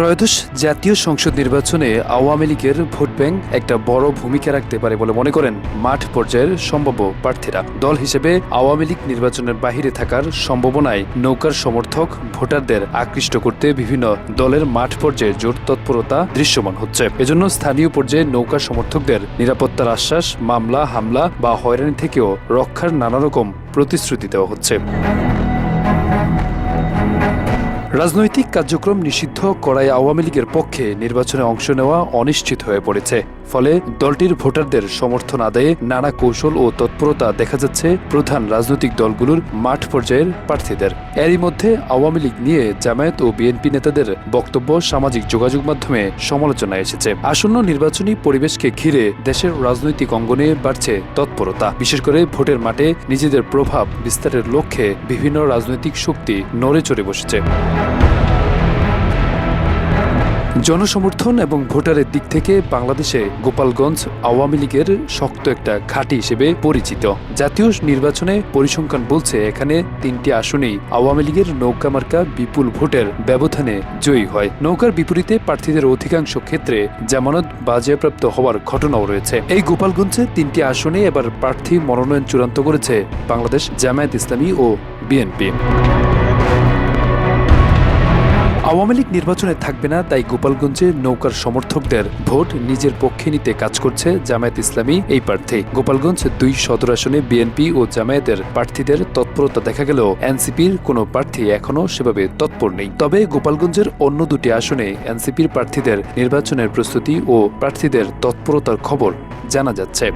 ত্রয়োদশ জাতীয় সংসদ নির্বাচনে আওয়ামী লীগের ভোট ব্যাংক একটা বড় ভূমিকা রাখতে পারে বলে মনে করেন মাঠ পর্যায়ের সম্ভাব্য প্রার্থীরা। দল হিসেবে আওয়ামী লীগ নির্বাচনের বাহিরে থাকার সম্ভাবনায় নৌকার সমর্থক, ভোটারদের আকৃষ্ট করতে বিভিন্ন দলের মাঠ পর্যায়ে জোর তৎপরতা দৃশ্যমান হচ্ছে। এজন্য স্থানীয় পর্যায়ে নৌকা সমর্থকদের নিরাপত্তার আশ্বাস, মামলা, হামলা বা হয়রানি থেকেও রক্ষার নানা রকম প্রতিশ্রুতি দেওয়া হচ্ছে। রাজনৈতিক কার্যক্রম নিষিদ্ধ করায় আওয়ামী লীগের পক্ষে নির্বাচনে অংশ নেওয়া অনিশ্চিত হয়ে পড়েছে। ফলে দলটির ভোটারদের সমর্থন আদায়ে নানা কৌশল ও তৎপরতা দেখা যাচ্ছে প্রধান রাজনৈতিক দলগুলোর মাঠ পর্যায়ের প্রার্থীদের। এরই মধ্যে আওয়ামী লীগ নিয়ে জামায়াত ও বিএনপি নেতাদের বক্তব্য, সামাজিক যোগাযোগ মাধ্যমে সমালোচনায় এসেছে। আসন্ন নির্বাচনী পরিবেশকে ঘিরে দেশের রাজনৈতিক অঙ্গনে বাড়ছে তৎপরতা। বিশেষ করে ভোটের মাঠে নিজেদের প্রভাব বিস্তারের লক্ষ্যে বিভিন্ন রাজনৈতিক শক্তি নড়ে চড়ে বসেছে। জনসমর্থন এবং ভোটারের দিক থেকে বাংলাদেশে গোপালগঞ্জ আওয়ামী লীগের শক্ত একটা ঘাঁটি হিসেবে পরিচিত। জাতীয় নির্বাচনে পরিসংখ্যান বলছে এখানে তিনটি আসনেই আওয়ামী লীগের নৌকা মার্কা বিপুল ভোটের ব্যবধানে জয়ী হয়। নৌকার বিপরীতে প্রার্থীদের অধিকাংশ ক্ষেত্রে জামানত বাজেয়াপ্রাপ্ত হওয়ার ঘটনাও রয়েছে। এই গোপালগঞ্জে তিনটি আসনে এবার প্রার্থী মনোনয়ন চূড়ান্ত করেছে বাংলাদেশ জামায়াত ইসলামী ও বিএনপি। আওয়ামী লীগ নির্বাচনে থাকবে না, তাই গোপালগঞ্জে নৌকার সমর্থকদের ভোট নিজের পক্ষে নিতে কাজ করছে জামায়াত ইসলামী এই প্রার্থী। গোপালগঞ্জ দুই সদর আসনে বিএনপি ও জামায়াতের প্রার্থীদের তৎপরতা দেখা গেলেও এনসিপির কোনো প্রার্থী এখনও সেভাবে তৎপর নেই। তবে গোপালগঞ্জের অন্য দুটি আসনে এনসিপির প্রার্থীদের নির্বাচনের প্রস্তুতি ও প্রার্থীদের তৎপরতার খবর জানা যাচ্ছে।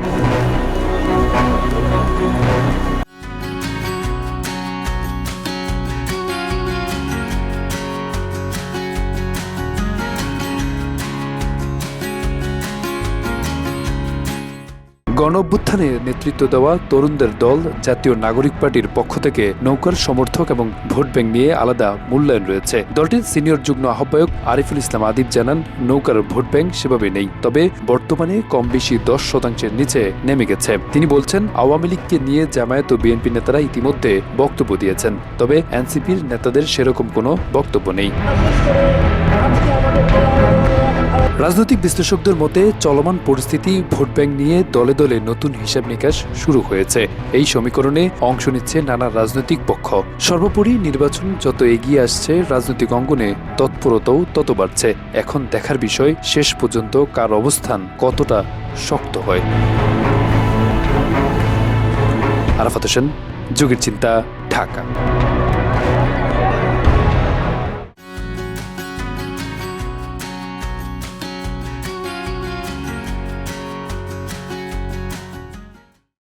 গণ অভ্যুত্থানে নেতৃত্ব দেওয়া তরুণদের দল জাতীয় নাগরিক পার্টির পক্ষ থেকে নৌকার সমর্থক এবং ভোট ব্যাংক নিয়ে আলাদা মূল্যায়ন রয়েছে। দলটির সিনিয়র যুগ্ম আহ্বায়ক আরিফুল ইসলাম আদিব জানান, নৌকার ভোট ব্যাংক সেভাবে নেই, তবে বর্তমানে কম বেশি দশ শতাংশের নিচে নেমে গেছে। তিনি বলছেন, আওয়ামী লীগকে নিয়ে জামায়াত ও বিএনপি নেতারা ইতিমধ্যে বক্তব্য দিয়েছেন, তবে এনসিপির নেতাদের সেরকম কোনো বক্তব্য নেই। রাজনৈতিক বিশ্লেষকদের মতে, চলমান পরিস্থিতি ভোট ব্যাংক নিয়ে দলে দলে নতুন হিসাব নিকাশ শুরু হয়েছে। এই সমীকরণে অংশ নিচ্ছে নানা রাজনৈতিক পক্ষ। সর্বোপরি নির্বাচন যত এগিয়ে আসছে রাজনৈতিক অঙ্গনে, তৎপরতাও তত বাড়ছে। এখন দেখার বিষয়, শেষ পর্যন্ত কার অবস্থান কতটা শক্ত হয়। আরাফাত হোসেন, যুগের চিন্তা, ঢাকা।